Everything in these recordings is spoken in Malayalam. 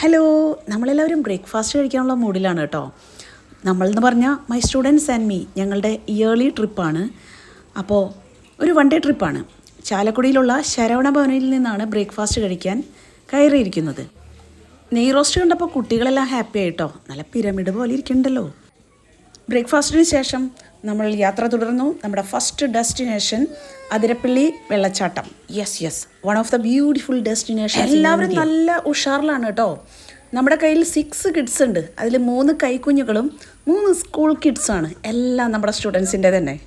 ഹലോ നമ്മളെല്ലാവരും ബ്രേക്ക്ഫാസ്റ്റ് കഴിക്കാനുള്ള മൂഡിലാണ് കേട്ടോ. നമ്മളെന്ന് പറഞ്ഞാൽ മൈ സ്റ്റുഡൻസ് ആൻഡ് മീ ഞങ്ങളുടെ ഇയർലി ട്രിപ്പാണ് അപ്പോൾ ഒരു വൺ ഡേ ട്രിപ്പാണ് ചാലക്കുടിയിലുള്ള ശരവണ ഭവനിൽ നിന്നാണ് ബ്രേക്ക്ഫാസ്റ്റ് കഴിക്കാൻ കയറിയിരിക്കുന്നത്. നെയ് റോസ്റ്റ് കണ്ടപ്പോൾ കുട്ടികളെല്ലാം ഹാപ്പി ആയിട്ടോ നല്ല പിരമിഡ് പോലെ ഇരിക്കുന്നുണ്ടല്ലോ ബ്രേക്ക്ഫാസ്റ്റിന് ശേഷം നമ്മൾ യാത്ര തുടർന്നു. നമ്മുടെ ഫസ്റ്റ് ഡെസ്റ്റിനേഷൻ അതിരപ്പള്ളി വെള്ളച്ചാട്ടം. Yes yes one of the beautiful destination എല്ലാവരും നല്ല ഉഷാറിലാണ് കേട്ടോ. നമ്മുടെ കയ്യിൽ സിക്സ് കിഡ്സ് ഉണ്ട്. അതിൽ മൂന്ന് കൈക്കുഞ്ഞുകളും മൂന്ന് സ്കൂൾ കിഡ്സാണ് എല്ലാം നമ്മുടെ സ്റ്റുഡൻസിന്റെ തന്നെ.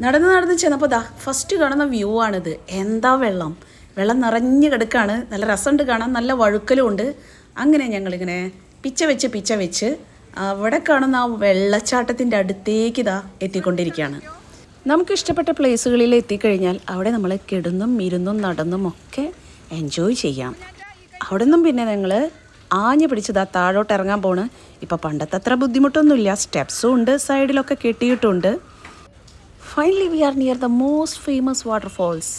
നടന്ന് നടന്ന് ചെന്നപ്പോൾ ദാ ഫസ്റ്റ് കാണുന്ന വ്യൂ ആണിത്. എന്താ വെള്ളം? വെള്ളം നിറഞ്ഞു കിടക്കാണ്. നല്ല രസമുണ്ട് കാണാൻ. നല്ല വഴുക്കലും ഉണ്ട്. അങ്ങനെ ഞങ്ങളിങ്ങനെ പിച്ച വെച്ച് പിച്ച വെച്ച് അവിടെ കാണുന്ന ആ വെള്ളച്ചാട്ടത്തിന്റെ അടുത്തേക്ക് ഇതാ എത്തിക്കൊണ്ടിരിക്കുകയാണ്. നമുക്ക് ഇഷ്ടപ്പെട്ട പ്ലേസുകളിൽ എത്തിക്കഴിഞ്ഞാൽ അവിടെ നമ്മൾ കിടന്നും ഇരുന്നും നടന്നും ഒക്കെ എൻജോയ് ചെയ്യാം. അവിടെ നിന്നും പിന്നെ ഞങ്ങൾ ആഞ്ഞു പിടിച്ചതാ താഴോട്ട് ഇറങ്ങാൻ പോണ്. ഇപ്പം പണ്ടത്തെ അത്ര ബുദ്ധിമുട്ടൊന്നുമില്ല. സ്റ്റെപ്സും ഉണ്ട് സൈഡിലൊക്കെ കെട്ടിയിട്ടുണ്ട് finally we are near the most famous waterfalls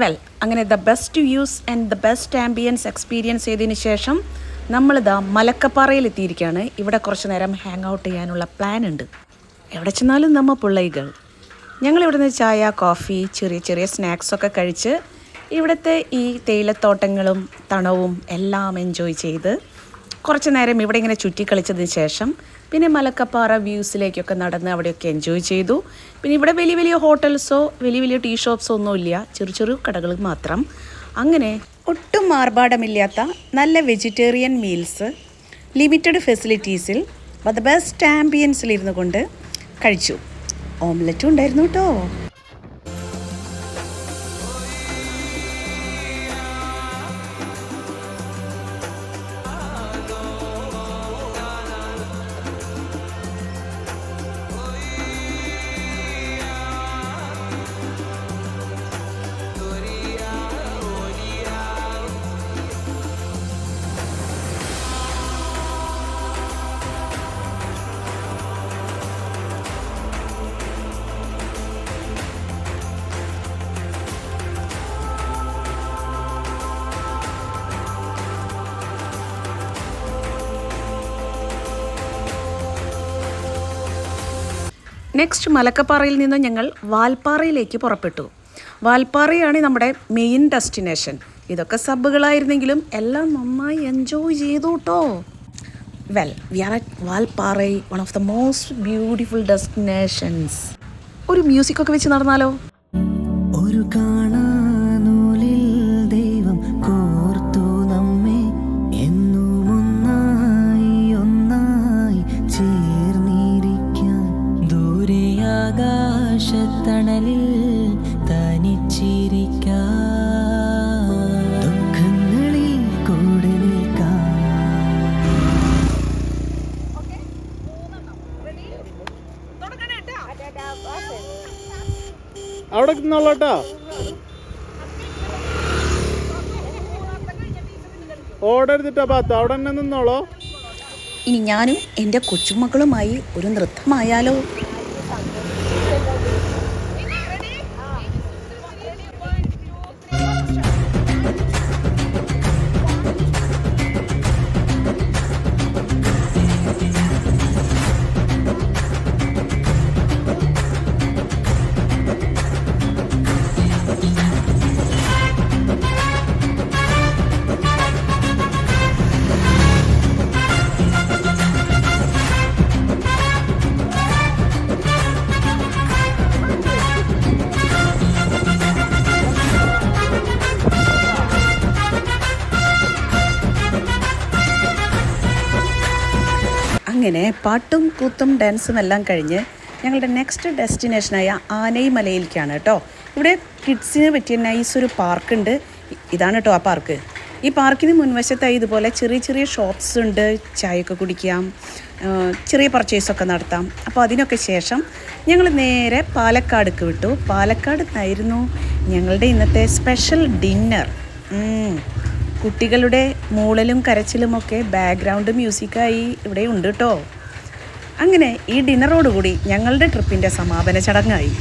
well അങ്ങനെ the best views and the best ambience experience ചെയ്തതിന് ശേഷം നമ്മളിതാ മലക്കപ്പാറയിൽ എത്തിയിരിക്കുകയാണ്. ഇവിടെ കുറച്ച് നേരം ഹാങ് ഔട്ട് ചെയ്യാനുള്ള പ്ലാൻ ഉണ്ട്. എവിടെ ചെന്നാലും നമ്മ പിള്ളൈകൾ. ഞങ്ങൾ ഇവിടുന്ന് ചായ കോഫി ചെറിയ ചെറിയ സ്നാക്സൊക്കെ കഴിച്ച് ഇവിടുത്തെ ഈ തേയിലത്തോട്ടങ്ങളും തണവും എല്ലാം എൻജോയ് ചെയ്ത് കുറച്ച് നേരം ഇവിടെ ഇങ്ങനെ ചുറ്റിക്കളിച്ചതിന് ശേഷം പിന്നെ മലക്കപ്പാറ വ്യൂസിലേക്കൊക്കെ നടന്ന് അവിടെയൊക്കെ എൻജോയ് ചെയ്തു. പിന്നെ ഇവിടെ വലിയ വലിയ ഹോട്ടൽസോ വലിയ വലിയ ടീ ഷോപ്സോ ഒന്നുമില്ല ചെറു ചെറു കടകൾ മാത്രം. അങ്ങനെ ഒട്ടും മാർഭാടമില്ലാത്ത നല്ല വെജിറ്റേറിയൻ മീൽസ് ലിമിറ്റഡ് ഫെസിലിറ്റീസിൽ ദ ബെസ്റ്റ് ആംബിയൻസിൽ ഇരുന്നു കൊണ്ട് കഴിച്ചു. ഓംലറ്റും ഉണ്ടായിരുന്നു കേട്ടോ. നെക്സ്റ്റ് മലക്കപ്പാറയിൽ നിന്ന് ഞങ്ങൾ വാൽപ്പാറയിലേക്ക് പുറപ്പെട്ടു. വാൽപ്പാറയാണ് നമ്മുടെ മെയിൻ ഡെസ്റ്റിനേഷൻ ഇതൊക്കെ സബ്ബുകളായിരുന്നെങ്കിലും എല്ലാം നന്നായി എൻജോയ് ചെയ്തു കേട്ടോ well we are at Valparai one of the most beautiful destinations ഒരു മ്യൂസിക്കൊക്കെ വെച്ച് നടന്നാലോ? ആകാശത്തണലിൽ തനിച്ചിരിക്കാൻ ദുഃഖങ്ങളിൽ കൂടെ നിൽക്കാൻ അവിടെ നിന്നോളട്ടോ. ഓടരുതിട്ടാ പാത്ത. അവിടെ തന്നെ നിന്നോളോ. ഇനി ഞാനും എന്റെ കൊച്ചുമക്കളുമായി ഒരു നൃത്തമായാലോ? അങ്ങനെ പാട്ടും കൂത്തും ഡാൻസും എല്ലാം കഴിഞ്ഞ് ഞങ്ങളുടെ നെക്സ്റ്റ് ഡെസ്റ്റിനേഷനായ ആനൈമലയിലേക്കാണ് കേട്ടോ. ഇവിടെ കിഡ്സിന് പറ്റിയ നൈസ് ഒരു പാർക്കുണ്ട്. ഇതാണ് കേട്ടോ ആ പാർക്ക്. ഈ പാർക്കിന് മുൻവശത്തായി ഇതുപോലെ ചെറിയ ചെറിയ ഷോപ്സ് ഉണ്ട്. ചായയൊക്കെ കുടിക്കാം ചെറിയ പർച്ചേസൊക്കെ നടത്താം. അപ്പോൾ അതിനൊക്കെ ശേഷം ഞങ്ങൾ നേരെ പാലക്കാടുക്ക് വിട്ടു. പാലക്കാട് നിന്നായിരുന്നു ഞങ്ങളുടെ ഇന്നത്തെ സ്പെഷ്യൽ ഡിന്നർ. കുട്ടികളുടെ മൂളലും കരച്ചിലുമൊക്കെ ബാക്ക്ഗ്രൗണ്ട് മ്യൂസിക്കായി ഇവിടെ ഉണ്ട് കേട്ടോ അങ്ങനെ ഈ ഡിന്നറോടുകൂടി ഞങ്ങളുടെ ട്രിപ്പിന്റെ സമാപന ചടങ്ങായി.